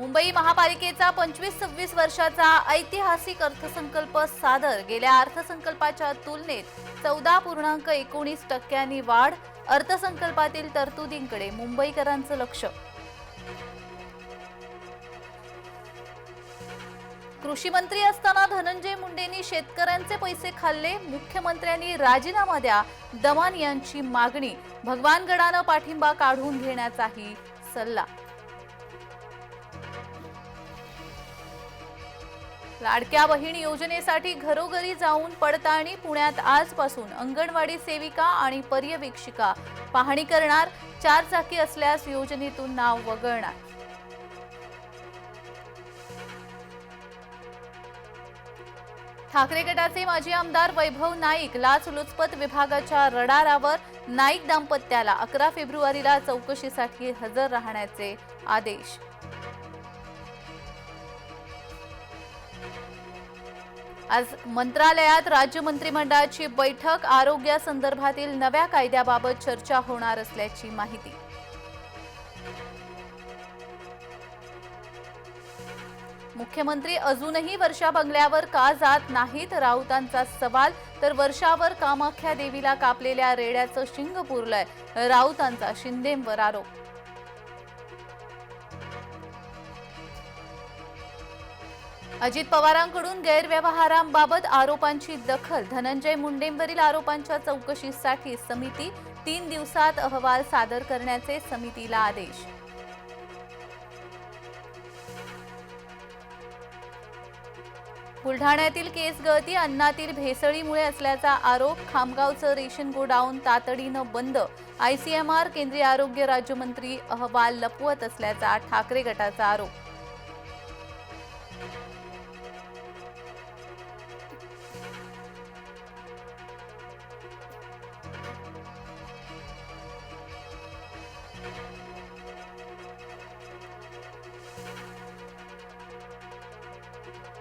मुंबई महापालिकेचा पंचवीस सव्वीस वर्षाचा ऐतिहासिक अर्थसंकल्प सादर. गेल्या अर्थसंकल्पाच्या तुलनेत चौदा पूर्णांक एकोणीस टक्क्यांनी वाढ अर्थसंकल्पातील तरतुदींकडे मुंबईकरांचं लक्ष. कृषी मंत्री असताना धनंजय मुंडेंनी शेतकऱ्यांचे पैसे खाल्ले. मुख्यमंत्र्यांनी राजीनामा द्या. दमान यांची मागणी. भगवानगडानं पाठिंबा काढून घेण्याचाही सल्ला. लाडक्या बहीण योजनेसाठी घरोघरी जाऊन पडताळणी पुण्यात आजपासून अंगणवाडी सेविका आणि पर्यवेक्षिका पाहणी करणार चार चाकी असल्यास योजनेतून नाव वगळणार. ठाकरे गटाचे माजी आमदार वैभव नाईक लाचलुचपत विभागाच्या रडारावर नाईक दाम्पत्याला अकरा फेब्रुवारीला चौकशीसाठी हजर राहण्याचे आदेश. आज मंत्रालयात राज्य मंत्रिमंडळाची बैठक आरोग्यासंदर्भातील नव्या कायद्याबाबत चर्चा होणार असल्याची माहिती. मुख्यमंत्री अजूनही वर्षा बंगल्यावर का जात नाहीत राऊतांचा सवाल तर वर्षावर कामाख्या देवीला कापलेल्या रेड्याचं शिंग पुरलंय राऊतांचा शिंदेंवर आरोप. अजित पवारांकडून गैरव्यवहारांबाबत आरोपांची दखल. धनंजय मुंडेंवरील आरोपांच्या चौकशीसाठी समिती तीन दिवसात अहवाल सादर करण्याचे समितीला आदेश. बुलढाण्यातील केस गळती अन्नातील भेसळीमुळे असल्याचा आरोप खामगावचं रेशन गोडाऊन तातडीनं बंद. आयसीएमआर केंद्रीय आरोग्य राज्यमंत्री अहवाल लपवत असल्याचा ठाकरे गटाचा आरोप.